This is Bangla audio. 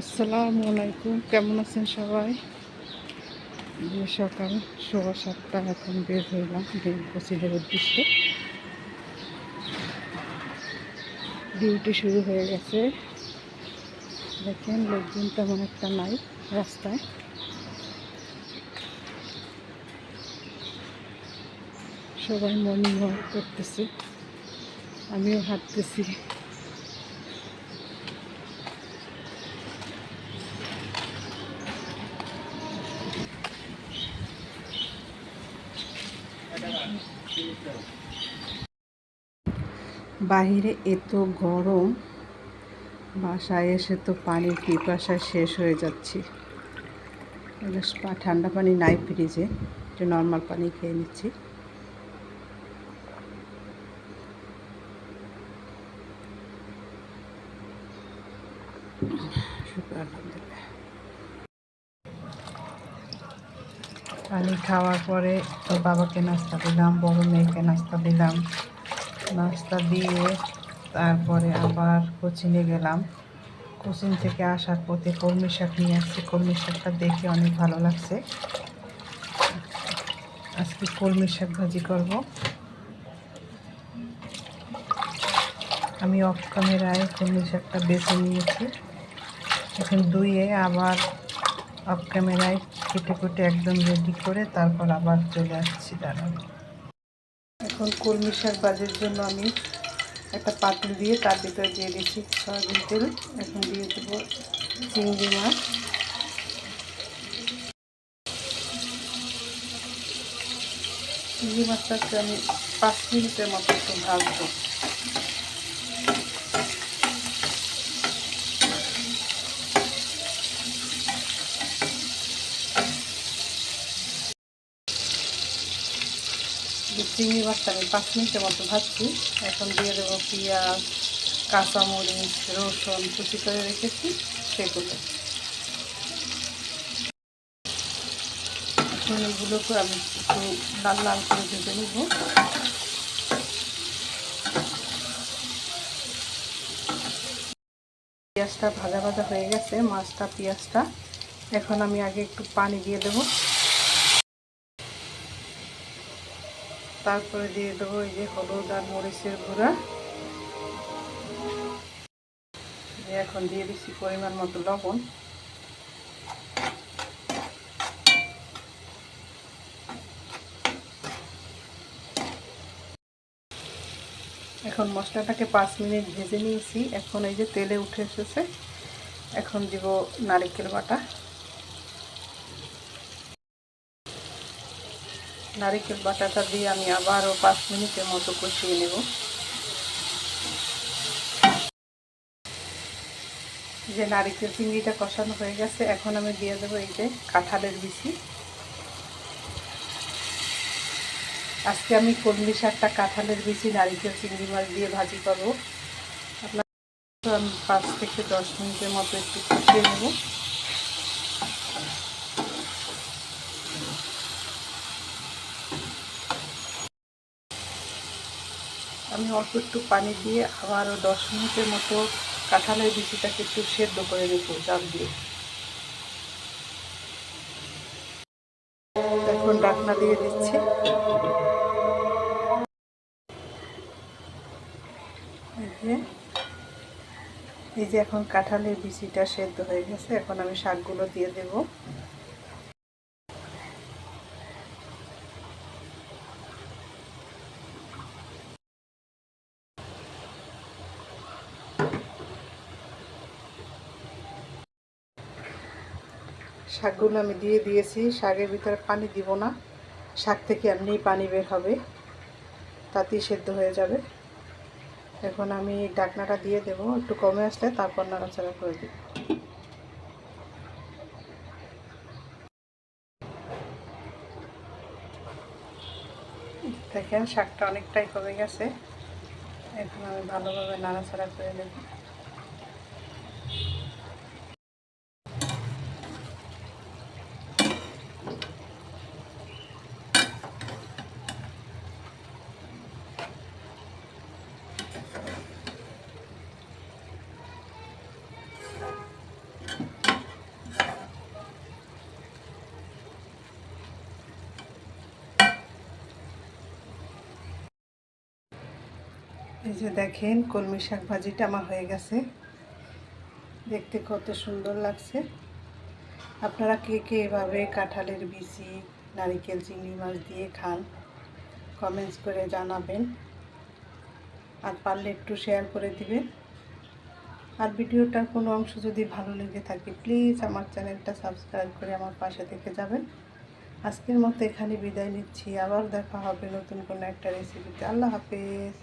আসসালামু আলাইকুম, কেমন আছেন সবাই? সকাল সোয়া সাতটা এখন বের হইলাম কোচিংয়ের উদ্দেশ্যে। ডিউটি শুরু হয়ে গেছে। দেখেন, লোকজন তেমন একটা নাই রাস্তায়। সবাই মর্নিং ওয়াক করতেছে। আমিও হাঁটতেছি। বাহিরে এত গরম, বাসায় এসে তো পানির পিপাসায় শেষ হয়ে যাচ্ছি। ঠান্ডা পানি নাই ফ্রিজে, একটু নর্মাল পানি খেয়ে নিচ্ছি। আলহামদুলিল্লাহ। পানি খাওয়ার পরে তোর বাবাকে নাস্তা দিলাম, বড় মেয়েকে নাস্তা দিলাম। নাস্তা দিয়ে তারপরে আবার কোচিংয়ে গেলাম। কোচিং থেকে আসার পথে কলমি শাক নিয়ে আসছি। কলমি শাকটা দেখে অনেক ভালো লাগছে। আজকে কলমি শাক ভাজি করব। আমি অফ ক্যামেরায় কলমি শাকটা বেছে নিয়েছি। এখন ধুয়ে আবার অফ ক্যামেরায় কেটে কুটে একদম রেডি করে তারপর আবার চলে আসছি দাঁড়ান এখন কলমি শাক ভাজির জন্য আমি একটা পাতিল দিয়ে তার ভিতরে দিয়ে দিচ্ছি সয়াবিন তেল। এখন দিয়ে দেব চিংড়ি মাছ। চিংড়ি মাছটাকে আমি পাঁচ মিনিটের মতো একটু ভাজবো। চিংড়ি মাছটা আমি পাঁচ মিনিটের মতো ভাজছি। এখন দিয়ে দেবো পেঁয়াজ, কাঁচামরিচ, রসুন, কুচি করে রেখেছি সেগুলো এখন এগুলোকে আমি একটু লাল লাল করে ভেজে নেব। পেঁয়াজটা ভাজা ভাজা হয়ে গেছে, মাছটা, পেঁয়াজটা। এখন আমি আগে একটু পানি দিয়ে দেবো। তারপরে দিয়ে দেবো এই যে হলুদ আর মরিচের গুঁড়া। এখন দিয়ে দিচ্ছি পরিমাণ মতো লবণ। এখন মশলাটাকে পাঁচ মিনিট ভেজে নিয়েছি। এখন এই যে তেলে উঠে এসেছে। এখন দিব নারিকেল বাটা। নারিকেল বাটাটা দিয়ে আমি আবারও পাঁচ মিনিটের মতো কষিয়ে নেব। যে নারিকেল চিংড়িটা কষানো হয়ে গেছে, এখন আমি দিয়ে দেবো এই যে কাঁঠালের বিচি। আজকে আমি কলমি শাকটা কাঁঠালের বিচি, নারিকেল চিংড়ি মাছ দিয়ে ভাজি করব। আপনার আমি পাঁচ থেকে দশ মিনিটের মতো একটু কষিয়ে নেব। অল্প একটু পানি দিয়ে আবারও দশ মিনিটের মতো কাঁঠালের বিচিটাকে একটু সেদ্ধ করে দেবো জাল দিয়ে। এখন ডাকনা দিয়ে দিচ্ছি। এই যে এই যে এখন কাঁঠালের বিচিটা সেদ্ধ হয়ে গেছে, এখন আমি শাকগুলো দিয়ে দেবো। শাকগুলো আমি দিয়ে দিয়েছি, শাকের ভিতরে পানি দিব না। শাক থেকে এমনিই পানি বের হবে, তাতেই সেদ্ধ হয়ে যাবে। এখন আমি ডাকনাটা দিয়ে দেব, একটু কমে আসলে তারপর নাড়াচাড়া করে দিব দেখেন, শাকটা অনেকটাই কমে গেছে। এখন আমি ভালোভাবে নাড়াচাড়া করে নেব। এই যে দেখেন, কলমি শাক ভাজিটা আমার হয়ে গেছে। দেখতে কত সুন্দর লাগছে। আপনারা কে কে এভাবে কাঁঠালের বিচি, নারিকেল চিংড়ি মাছ দিয়ে খান কমেন্টস করে জানাবেন। আর পারলে একটু শেয়ার করে দিবেন। আর ভিডিওটার কোনো অংশ যদি ভালো লেগে থাকে প্লিজ আমার চ্যানেলটা সাবস্ক্রাইব করে আমার পাশে থেকে যাবেন। আজকের মতো এখানে বিদায় নিচ্ছি। আবার দেখা হবে নতুন কোনো একটা রেসিপিতে আল্লাহ হাফেজ।